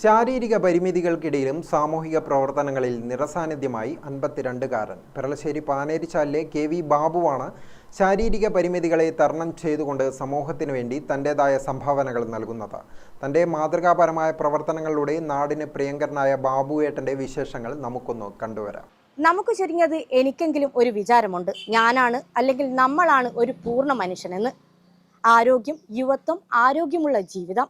ശാരീരിക പരിമിതികൾക്കിടയിലും സാമൂഹിക പ്രവർത്തനങ്ങളിൽ നിറസാന്നിധ്യമായി അൻപത്തിരണ്ടുകാരൻ. പെരളശ്ശേരി പാനേരിച്ചാലിലെ കെ വി ബാബുവാണ് ശാരീരിക പരിമിതികളെ തരണം ചെയ്തുകൊണ്ട് സമൂഹത്തിനു വേണ്ടി തന്റെതായ സംഭാവനകൾ നൽകുന്നത്. തന്റെ മാതൃകാപരമായ പ്രവർത്തനങ്ങളിലൂടെ നാടിന് പ്രിയങ്കരനായ ബാബുവേട്ടന്റെ വിശേഷങ്ങൾ നമുക്കൊന്ന് കണ്ടുവരാം. നമുക്ക് ചുരുങ്ങിയത് എനിക്കെങ്കിലും ഒരു വിചാരമുണ്ട്. ഞാനാണ് അല്ലെങ്കിൽ നമ്മളാണ് ഒരു പൂർണ മനുഷ്യനെന്ന്. ആരോഗ്യം യുവത്വം ആരോഗ്യമുള്ള ജീവിതം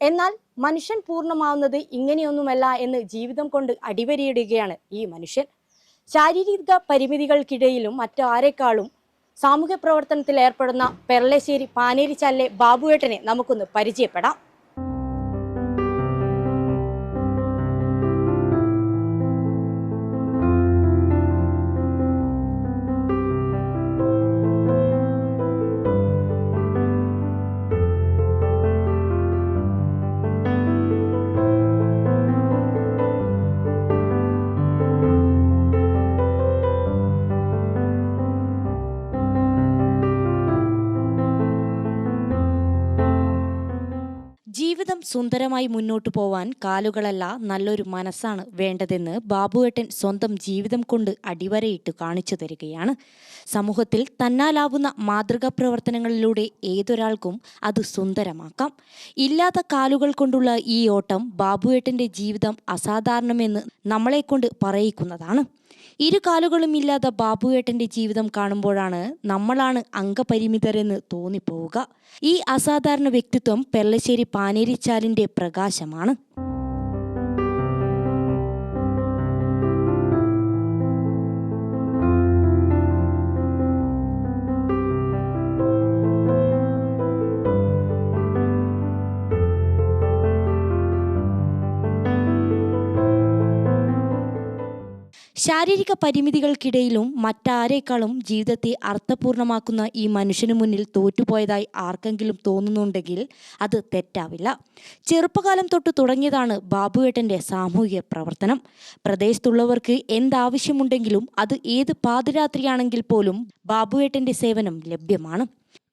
എന്നാൽ മനുഷ്യൻ പൂർണമാവുന്നത് ഇങ്ങനെയൊന്നുമല്ല എന്ന് ജീവിതം കൊണ്ട് അടിവരയിടുകയാണ് ഈ മനുഷ്യൻ. ശാരീരിക പരിമിതികൾക്കിടയിലും മറ്റാരെക്കാളും സാമൂഹ്യ പ്രവർത്തനത്തിൽ ഏർപ്പെടുന്ന പെർളശ്ശേരി പാനേരിച്ചാലിലെ ബാബുവേട്ടനെ നമുക്കൊന്ന് പരിചയപ്പെടാം. സുന്ദരമായി മുന്നോട്ടു പോവാൻ കാലുകളല്ല നല്ലൊരു മനസ്സാണ് വേണ്ടതെന്ന് ബാബുവേട്ടൻ സ്വന്തം ജീവിതം കൊണ്ട് അടിവരയിട്ട് കാണിച്ചു തരികയാണ്. സമൂഹത്തിൽ തന്നാലാവുന്ന മാതൃകാ പ്രവർത്തനങ്ങളിലൂടെ ഏതൊരാൾക്കും അത് സുന്ദരമാക്കാം. ഇല്ലാത്ത കാലുകൾ കൊണ്ടുള്ള ഈ ഓട്ടം ബാബുവേട്ടന്റെ ജീവിതം അസാധാരണമെന്ന് നമ്മളെക്കൊണ്ട് പറയിക്കുന്നതാണ്. ഇരു കാലുകളും ഇല്ലാത്ത ബാബുവേട്ടന്റെ ജീവിതം കാണുമ്പോഴാണ് നമ്മളാണ് അംഗപരിമിതരെന്ന് തോന്നിപ്പോവുക. ഈ അസാധാരണ വ്യക്തിത്വം പെർളശ്ശേരി പാനേരിച്ചാലിന്റെ പ്രകാശമാണ്. ശാരീരിക പരിമിതികൾക്കിടയിലും മറ്റാരേക്കാളും ജീവിതത്തെ അർത്ഥപൂർണമാക്കുന്ന ഈ മനുഷ്യന് മുന്നിൽ തോറ്റുപോയതായി ആർക്കെങ്കിലും തോന്നുന്നുണ്ടെങ്കിൽ അത് തെറ്റാവില്ല. ചെറുപ്പകാലം തൊട്ട് തുടങ്ങിയതാണ് ബാബുവേട്ടന്റെ സാമൂഹിക പ്രവർത്തനം. പ്രദേശത്തുള്ളവർക്ക് എന്താവശ്യമുണ്ടെങ്കിലും അത് ഏത് പാതിരാത്രിയാണെങ്കിൽ പോലും ബാബുവേട്ടന്റെ സേവനം ലഭ്യമാണ്.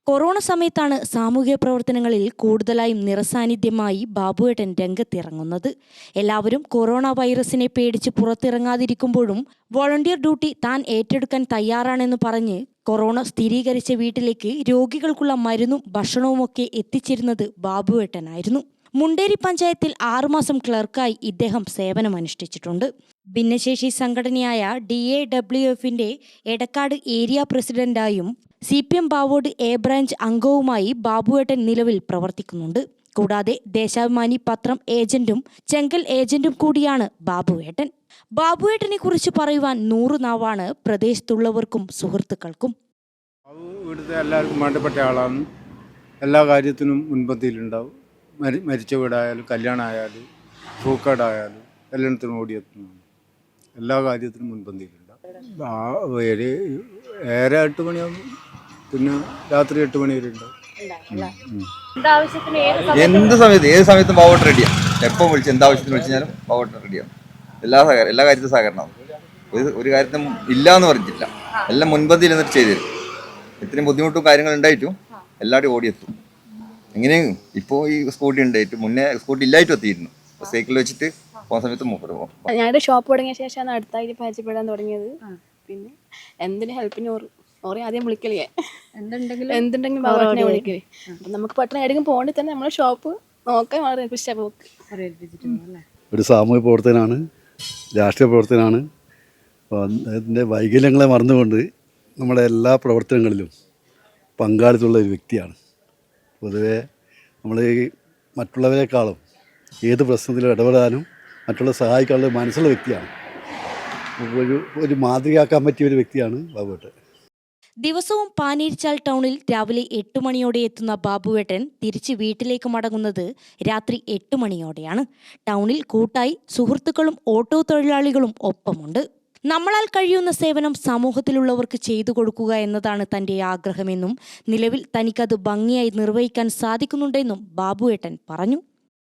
കൊറോണ സമയത്താണ് സാമൂഹിക പ്രവർത്തനങ്ങളിൽ കൂടുതലായും നിറസാന്നിധ്യമായി ബാബുവേട്ടൻ രംഗത്തിറങ്ങുന്നത്. എല്ലാവരും കൊറോണ വൈറസിനെ പേടിച്ച് പുറത്തിറങ്ങാതിരിക്കുമ്പോഴും വോളണ്ടിയർ ഡ്യൂട്ടി താൻ ഏറ്റെടുക്കാൻ തയ്യാറാണെന്ന് പറഞ്ഞ് കൊറോണ സ്ഥിരീകരിച്ച വീട്ടിലേക്ക് രോഗികൾക്കുള്ള മരുന്നും ഭക്ഷണവുമൊക്കെ എത്തിച്ചിരുന്നത് ബാബുവേട്ടനായിരുന്നു. മുണ്ടേരി പഞ്ചായത്തിൽ ആറുമാസം ക്ലർക്കായി ഇദ്ദേഹം സേവനമനുഷ്ഠിച്ചിട്ടുണ്ട്. ഭിന്നശേഷി സംഘടനയായ ഡി എ ഡബ്ല്യു എഫിന്റെ Edakkad area പ്രസിഡന്റായും C P M Bavode A branch അംഗവുമായി ബാബുവേട്ടൻ നിലവിൽ പ്രവർത്തിക്കുന്നുണ്ട്. കൂടാതെ ദേശാഭിമാനി പത്രം ഏജന്റും ചെങ്കൽ ഏജന്റും കൂടിയാണ് ബാബുവേട്ടൻ. ബാബുവേട്ടനെ കുറിച്ച് പറയുവാൻ നൂറു നാവാണ് പ്രദേശത്തുള്ളവർക്കും സുഹൃത്തുക്കൾക്കും. ബാബു ഇവിടുത്തെ എല്ലാവർക്കും വേണ്ടപ്പെട്ട ആളാണ്. എല്ലാ കാര്യത്തിനും മുൻപന്തിയിലുണ്ടാവും. മരി മരിച്ച വീടായാലും കല്യാണമായാലും പൂക്കാടായാലും എല്ലാത്തിനും ഓടിയെത്തുന്നതാണ്. എല്ലാ കാര്യത്തിനും മുൻപന്തിയിലുണ്ടാവും. ഏറെ എട്ട് മണിയാകും പിന്നെ രാത്രി എട്ട് മണി വരെ ഉണ്ടാവും. എന്ത് സമയത്ത് ഏത് സമയത്തും പാവോട്ട് റെഡിയാണ് എപ്പോൾ വിളിച്ച് എന്താവശ്യത്തിന് വിളിച്ചാലും പാവോട്ട് റെഡിയാണ് എല്ലാ സഹകരണം എല്ലാ കാര്യത്തിലും സഹകരണം ഒരു ഒരു കാര്യത്തിനും ഇല്ല എന്ന് പറഞ്ഞിട്ടില്ല. എല്ലാം മുൻപന്തിയിൽ നിന്നിട്ട് ചെയ്തു തരും ഇത്രയും ബുദ്ധിമുട്ടും കാര്യങ്ങളും ഉണ്ടായിട്ടും എല്ലാവരും ഓടിയെത്തും. എങ്ങനെയും ഇപ്പോൾ ഈ സ്കൂട്ടി ഉണ്ടായിട്ട് മുന്നേ സ്കൂട്ടി ഇല്ലായിട്ട് എത്തിയിരുന്നു. സൈക്കിൾ വെച്ചിട്ട് പോകുന്ന സമയത്ത് മൂപ്പര് പോകും ഞാനൊരു ഷോപ്പ് തുടങ്ങിയ ശേഷമാണ് അടുത്തായിട്ട് പരിചയപ്പെടാൻ തുടങ്ങിയത്. പിന്നെ എന്തിനു ഹെൽപ്പിന് ഓർ ഓറെ ആദ്യം വിളിക്കലേ എന്തുണ്ടെങ്കിലും എന്തുണ്ടെങ്കിലും ബാബാട്ടിനെ വിളിക്കലേ. അപ്പം നമുക്ക് പെട്ടെന്ന് എവിടെയെങ്കിലും പോകണമെങ്കിൽ തന്നെ നമ്മളെ ഷോപ്പ് നോക്കാൻ വളരെ ഇഷ്ടമാണ് പോക്ക്. ഒരു സാമൂഹ്യ പ്രവർത്തനാണ് രാഷ്ട്രീയ പ്രവർത്തനാണ് അപ്പോൾ അതിന്റെ വൈകല്യങ്ങളെ മറന്നുകൊണ്ട് നമ്മുടെ എല്ലാ പ്രവർത്തനങ്ങളിലും പങ്കാളിത്തമുള്ള ഒരു വ്യക്തിയാണ്. പൊതുവേ നമ്മൾ ഈ മറ്റുള്ളവരെക്കാളും ഏത് പ്രശ്നത്തിലും ഇടപെടാനും മറ്റുള്ള സഹായിക്കാനുള്ള മനസ്സുള്ള വ്യക്തിയാണ്. ഒരു ഒരു മാതൃകയാക്കാൻ പറ്റിയ ഒരു വ്യക്തിയാണ് ബാബുട്ട് ദിവസവും പാനീരിച്ചാൽ ടൗണിൽ രാവിലെ എട്ട് മണിയോടെ എത്തുന്ന ബാബുവേട്ടൻ തിരിച്ച് വീട്ടിലേക്ക് മടങ്ങുന്നത് രാത്രി എട്ട് മണിയോടെയാണ്. ടൗണിൽ കൂട്ടായി സുഹൃത്തുക്കളും ഓട്ടോ തൊഴിലാളികളും ഒപ്പമുണ്ട്. നമ്മളാൽ കഴിയുന്ന സേവനം സമൂഹത്തിലുള്ളവർക്ക് ചെയ്തു കൊടുക്കുക എന്നതാണ് തന്റെ ആഗ്രഹമെന്നും നിലവിൽ തനിക്കത് ഭംഗിയായി നിർവഹിക്കാൻ സാധിക്കുന്നുണ്ടെന്നും ബാബുവേട്ടൻ പറഞ്ഞു.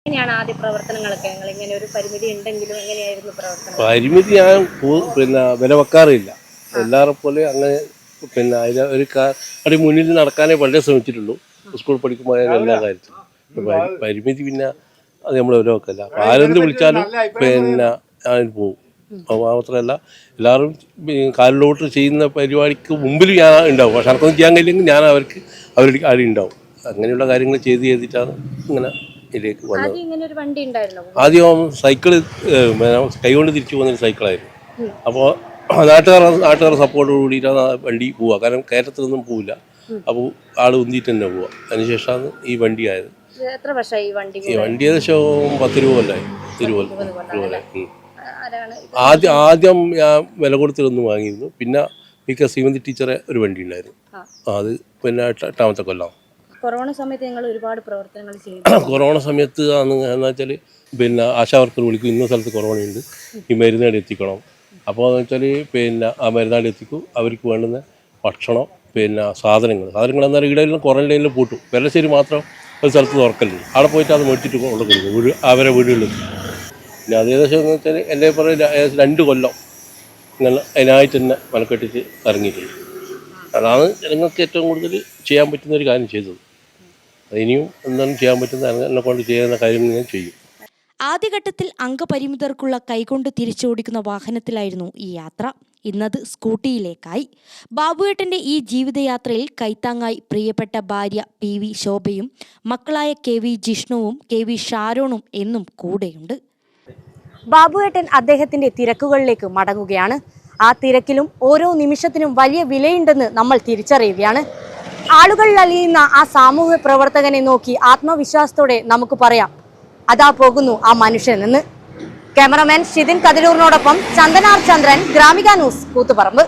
എങ്ങനെയാണ് ആദ്യ പ്രവർത്തനങ്ങളൊക്കെ? നിങ്ങൾ ഇങ്ങനെ ഒരു പരിമിതി ഉണ്ടെങ്കിലും എങ്ങനെയായിരുന്നു പ്രവർത്തനം? പരിമിതി ഞാൻ പിന്നെ വില വെക്കാറില്ല എല്ലാവരെ പോലെ അങ്ങനെ പിന്നെ അതിന് ഒരു അവിടെ അടി മുന്നിൽ നടക്കാനേ വളരെ ശ്രമിച്ചിട്ടുള്ളൂ. സ്കൂൾ പഠിക്കുമ്പോൾ എല്ലാ കാര്യത്തിലും. പരിമിതി പിന്നെ അത് നമ്മൾ ഓരോ അപ്പോൾ ആരെന്ത് വിളിച്ചാലും പിന്നെ അതിന് പോകും അത് മാത്രമല്ല എല്ലാവരും കാലിലോട്ട് ചെയ്യുന്ന പരിപാടിക്ക് മുമ്പിൽ ഞാൻ ഉണ്ടാവും. പക്ഷെ അവർക്കൊന്നും ചെയ്യാൻ കഴിയില്ലെങ്കിൽ ഞാൻ അവർക്ക് അവരുടെ ആരും ഉണ്ടാവും. അങ്ങനെയുള്ള കാര്യങ്ങൾ ചെയ്ത് ചെയ്തിട്ടാണ് ഇങ്ങനെ ഇതിലേക്ക് വന്നത്. ഇങ്ങനെ ഒരു വണ്ടി ഉണ്ടായിരുന്നു? ആദ്യം സൈക്കിൾ കൈകൊണ്ട് തിരിച്ചു പോകുന്നൊരു സൈക്കിളായിരുന്നു. അപ്പോൾ നാട്ടുകാർ നാട്ടുകാർ സപ്പോർട്ടോട് കൂടിയിട്ടാണ് ആ വണ്ടി പോവുക കാരണം കയറ്റത്തിലൊന്നും പോവില്ല. അപ്പോൾ ആൾ ഉന്തിയിട്ട് തന്നെ പോവുക അതിനുശേഷമാണ് ഈ വണ്ടി ആയത് എത്ര വർഷമായി ഈ വണ്ടി ഈ വണ്ടി ഏകദേശം പത്ത് രൂപ അല്ലേ? തിരുവല്ല. ആദ്യം ആദ്യം ഞാൻ വില കൊടുത്തിരുന്നു വാങ്ങിയിരുന്നു. പിന്നെ പി കെ ശ്രീമതി ടീച്ചറെ ഒരു വണ്ടി ഉണ്ടായിരുന്നു. അത് പിന്നെ എട്ട- എട്ടാമത്തെ കൊല്ലം. കൊറോണ സമയത്ത് ഞങ്ങൾ ഒരുപാട് പ്രവർത്തനങ്ങൾ ചെയ്തു. കൊറോണ സമയത്ത് എന്ന് വെച്ചാൽ പിന്നെ ആശാവർക്കർ വിളിക്കും. ഇന്ന സ്ഥലത്ത് കൊറോണയുണ്ട്. ഈ മരുന്നേടെ എത്തിക്കണം. അപ്പോൾ എന്ന് വെച്ചാൽ പിന്നെ ആ മരുന്നാളി എത്തിക്കും. അവർക്ക് വേണ്ടുന്ന ഭക്ഷണം പിന്നെ സാധനങ്ങൾ. സാധനങ്ങൾ എന്നാൽ ഇടയിലും ക്വാറന്റൈനിൽ പൂട്ടും. വെള്ളശ്ശേരി മാത്രം ഒരു സ്ഥലത്ത് തുറക്കല്ലേ അവിടെ പോയിട്ട് അത് മേടിച്ചിട്ട് കൊണ്ട് കൊടുക്കും. വീട് അവരെ വീടുകളിൽ പിന്നെ അത് ഏകദേശം എന്ന് വെച്ചാൽ എന്റെ പറയും ഏകദേശം രണ്ട് കൊല്ലം ഇങ്ങനെ അതിനായിട്ട് തന്നെ മനക്കെട്ടിട്ട് ഇറങ്ങിയിട്ടുണ്ട്. അതാണ് ജനങ്ങൾക്ക് ഏറ്റവും കൂടുതൽ ചെയ്യാൻ പറ്റുന്ന ഒരു കാര്യം ചെയ്തത്. അതിനിയും എന്താണ് ചെയ്യാൻ പറ്റുന്ന എന്നെ കൊണ്ട് ചെയ്യുന്ന കാര്യങ്ങൾ ഞാൻ ചെയ്യും. ആദ്യഘട്ടത്തിൽ അംഗപരിമിതർക്കുള്ള കൈകൊണ്ട് തിരിച്ചോടിക്കുന്ന വാഹനത്തിലായിരുന്നു ഈ യാത്ര. ഇന്നത് സ്കൂട്ടിയിലേക്കായി. ബാബുവേട്ടന്റെ ഈ ജീവിതയാത്രയിൽ കൈത്താങ്ങായി പ്രിയപ്പെട്ട ഭാര്യ പി വി ശോഭയും മക്കളായ കെ വി ജിഷ്ണുവും കെ വി ഷാരോണും എന്നും കൂടെയുണ്ട്. ബാബുവേട്ടൻ അദ്ദേഹത്തിന്റെ തിരക്കുകളിലേക്ക് മടങ്ങുകയാണ്. ആ തിരക്കിലും ഓരോ നിമിഷത്തിനും വലിയ വിലയുണ്ടെന്ന് നമ്മൾ തിരിച്ചറിയുകയാണ്. ആളുകളിൽ അലിയുന്ന ആ സാമൂഹ്യ പ്രവർത്തകനെ നോക്കി ആത്മവിശ്വാസത്തോടെ നമുക്ക് പറയാം അതാ പോകുന്നു ആ മനുഷ്യൻ എന്ന് ക്യാമറമാൻ ഷിതിൻ കതിരൂറിനോടൊപ്പം ചന്ദനാർ ചന്ദ്രൻ ഗ്രാമിക ന്യൂസ് കൂത്തുപറമ്പ്.